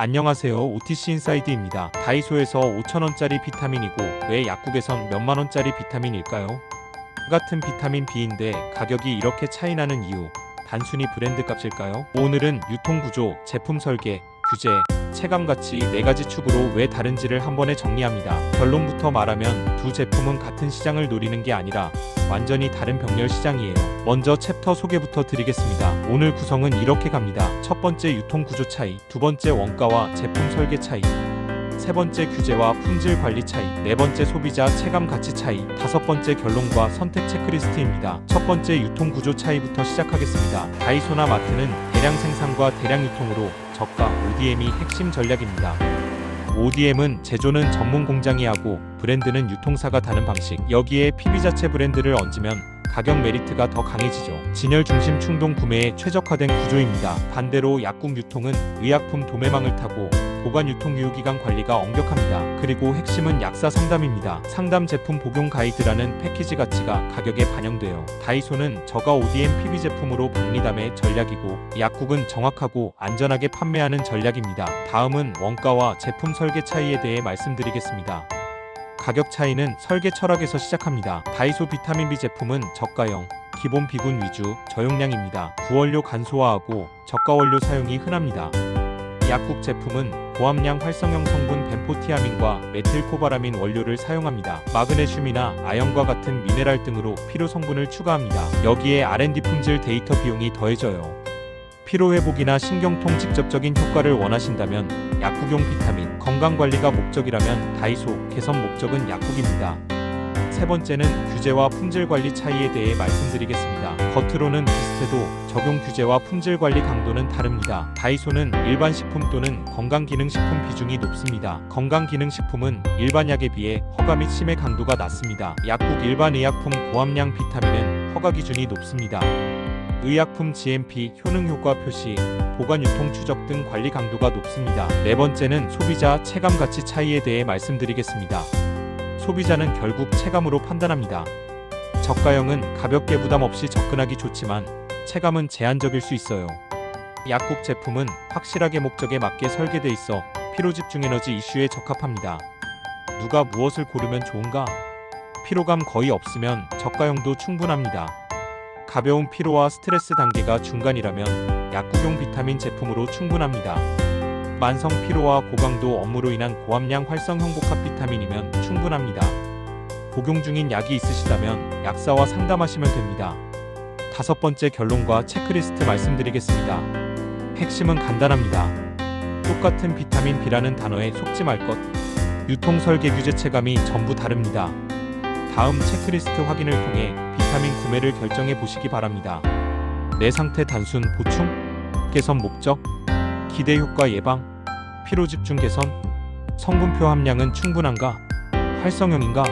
안녕하세요. OTC 인사이드입니다. 다이소에서 5,000원짜리 비타민이고 왜 약국에선 몇만 원짜리 비타민일까요? 같은 비타민 B인데 가격이 이렇게 차이 나는 이유 단순히 브랜드 값일까요? 오늘은 유통 구조, 제품 설계, 규제, 체감 가치 네 가지 축으로 왜 다른지를 한 번에 정리합니다. 결론부터 말하면 두 제품은 같은 시장을 노리는 게 아니라 완전히 다른 병렬 시장이에요. 먼저 챕터 소개부터 드리겠습니다. 오늘 구성은 이렇게 갑니다. 첫 번째 유통 구조 차이, 두 번째 원가와 제품 설계 차이, 세 번째 규제와 품질 관리 차이, 네 번째 소비자 체감 가치 차이, 다섯 번째 결론과 선택 체크리스트입니다. 첫 번째 유통 구조 차이부터 시작하겠습니다. 다이소나 마트는 대량 생산과 대량 유통으로 저가 ODM이 핵심 전략입니다. ODM은 제조는 전문 공장이 하고 브랜드는 유통사가 다는 방식. 여기에 PB 자체 브랜드를 얹으면 가격 메리트가 더 강해지죠. 진열 중심 충동 구매에 최적화된 구조입니다. 반대로 약국 유통은 의약품 도매망을 타고 보관 유통 유효기간 관리가 엄격합니다. 그리고 핵심은 약사 상담입니다. 상담 제품 복용 가이드라는 패키지 가치가 가격에 반영돼요. 다이소는 저가 ODM PB 제품으로 박리담의 전략이고 약국은 정확하고 안전하게 판매하는 전략입니다. 다음은 원가와 제품 설계 차이에 대해 말씀드리겠습니다. 가격 차이는 설계 철학에서 시작합니다. 다이소 비타민 B 제품은 저가형, 기본 비군 위주, 저용량입니다. 구원료 간소화하고 저가 원료 사용이 흔합니다. 약국 제품은 고함량 활성형 성분 벤포티아민과 메틸코바라민 원료를 사용합니다. 마그네슘이나 아연과 같은 미네랄 등으로 필요 성분을 추가합니다. 여기에 R&D 품질 데이터 비용이 더해져요. 피로 회복이나 신경통 직접적인 효과를 원하신다면 약국용 비타민, 건강 관리가 목적이라면 다이소, 개선 목적은 약국입니다. 세 번째는 규제와 품질 관리 차이에 대해 말씀드리겠습니다. 겉으로는 비슷해도 적용 규제와 품질 관리 강도는 다릅니다. 다이소는 일반 식품 또는 건강기능식품 비중이 높습니다. 건강기능식품은 일반 약에 비해 허가 및 심해 강도가 낮습니다. 약국 일반 의약품 고함량 비타민은 허가 기준이 높습니다. 의약품 GMP 효능 효과 표시, 보관 유통 추적 등 관리 강도가 높습니다. 네 번째는 소비자 체감 가치 차이에 대해 말씀드리겠습니다. 소비자는 결국 체감으로 판단합니다. 저가형은 가볍게 부담 없이 접근하기 좋지만 체감은 제한적일 수 있어요. 약국 제품은 확실하게 목적에 맞게 설계돼 있어 피로 집중 에너지 이슈에 적합합니다. 누가 무엇을 고르면 좋은가? 피로감 거의 없으면 저가형도 충분합니다. 가벼운 피로와 스트레스 단계가 중간이라면 약국용 비타민 제품으로 충분합니다. 만성 피로와 고강도 업무로 인한 고함량 활성 형복합 비타민이면 충분합니다. 복용 중인 약이 있으시다면 약사와 상담하시면 됩니다. 다섯 번째 결론과 체크리스트 말씀드리겠습니다. 핵심은 간단합니다. 똑같은 비타민 B라는 단어에 속지 말 것. 유통 설계 규제 체감이 전부 다릅니다. 다음 체크리스트 확인을 통해 비타민 구매를 결정해 보시기 바랍니다. 내 상태 단순 보충, 개선 목적, 기대 효과 예방, 피로 집중 개선, 성분표 함량은 충분한가, 활성형인가,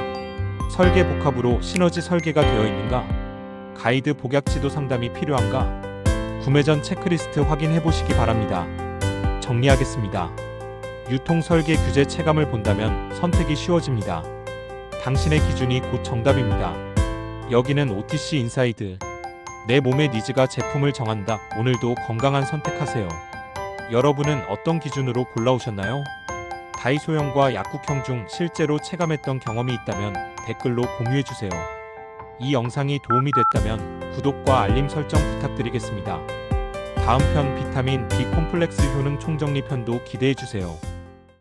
설계 복합으로 시너지 설계가 되어 있는가, 가이드 복약 지도 상담이 필요한가, 구매 전 체크리스트 확인해 보시기 바랍니다. 정리하겠습니다. 유통 설계 규제 체감을 본다면 선택이 쉬워집니다. 당신의 기준이 곧 정답입니다. 여기는 OTC 인사이드. 내 몸의 니즈가 제품을 정한다. 오늘도 건강한 선택하세요. 여러분은 어떤 기준으로 골라오셨나요? 다이소형과 약국형 중 실제로 체감했던 경험이 있다면 댓글로 공유해주세요. 이 영상이 도움이 됐다면 구독과 알림 설정 부탁드리겠습니다. 다음 편 비타민 B 콤플렉스 효능 총정리 편도 기대해주세요.